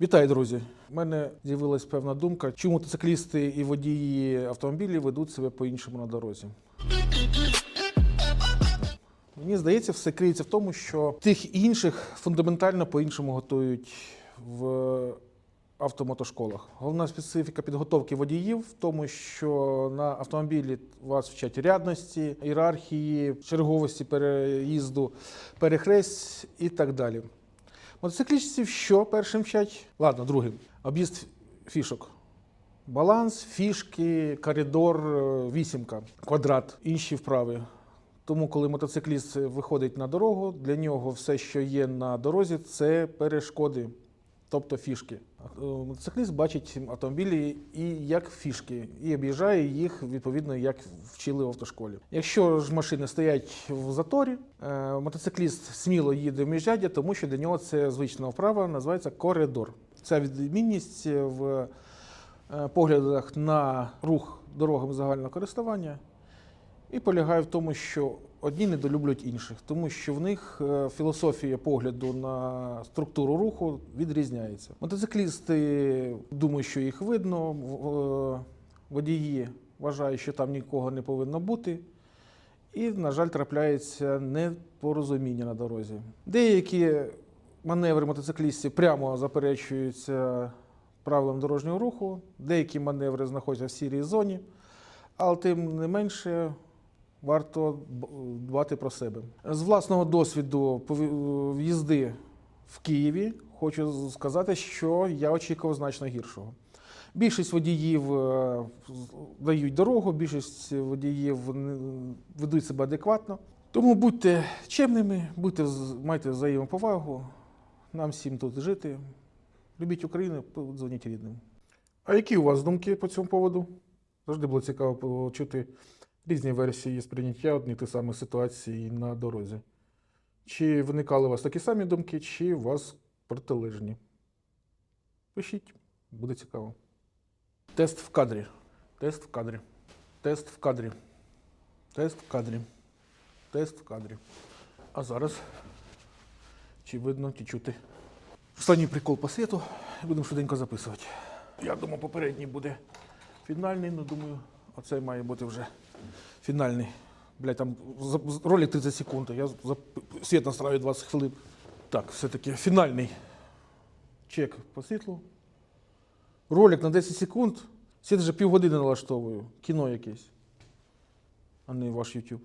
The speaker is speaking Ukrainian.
Вітаю, друзі! У мене з'явилась певна думка, чому мотоциклісти і водії автомобілів ведуть себе по-іншому на дорозі. Мені здається, все криється в тому, що тих інших фундаментально по-іншому готують в автомотошколах. Головна специфіка підготовки водіїв в тому, що на автомобілі вас вчать рядності, ієрархії, черговості переїзду, перехресть і так далі. Мотоциклістів що першим вчать? Ладно, другим. Об'їзд фішок. Баланс, фішки, коридор, е, вісімка, квадрат, інші вправи. Тому, коли мотоцикліст виходить на дорогу, для нього все, що є на дорозі, це перешкоди, тобто фішки. Е, Мотоцикліст бачить автомобілі і як фішки, і об'їжджає їх відповідно, як вчили в автошколі. Якщо ж машини стоять в заторі, е, мотоцикліст сміло їде в міжряддя, тому що для нього це звична вправа, називається коридор. Ця відмінність в е, поглядах на рух дорогами загального користування і полягає в тому, що одні недолюблюють інших, тому що в них е, філософія погляду на структуру руху відрізняється. Мотоциклісти думають, що їх видно, е, водії вважають, що там нікого не повинно бути. І, на жаль, трапляється непорозуміння на дорозі. Деякі маневри мотоциклістів прямо заперечуються правилам дорожнього руху, деякі маневри знаходяться в сірій зоні, але тим не менше варто дбати про себе. З власного досвіду пові- в'їзди в Києві хочу сказати, що я очікував значно гіршого. Більшість водіїв е, дають дорогу, більшість водіїв ведуть себе адекватно. Тому будьте чемними, будьте, майте взаємоповагу. Нам всім тут жити. Любіть Україну, дзвоніть рідним. А які у вас думки по цьому поводу? Завжди було цікаво почути різні версії сприйняття одних тих самих ситуацій на дорозі. Чи виникали у вас такі самі думки, чи у вас протилежні? Пишіть, буде цікаво. Тест в кадрі. Тест в кадрі. Тест в кадрі. Тест в кадрі. Тест в кадрі. А зараз чи видно, чи чути. Останній прикол по світу. Будемо швиденько записувати. Я думаю, попередній буде фінальний, ну думаю, оцей має бути вже фінальний. Блять, там ролик 30 секунд, я за світ настраю 20 хвилин. Так, все-таки фінальний чек по світлу. Ролик на 10 секунд. Світ вже півгодини налаштовую. Кіно якесь, а не ваш YouTube.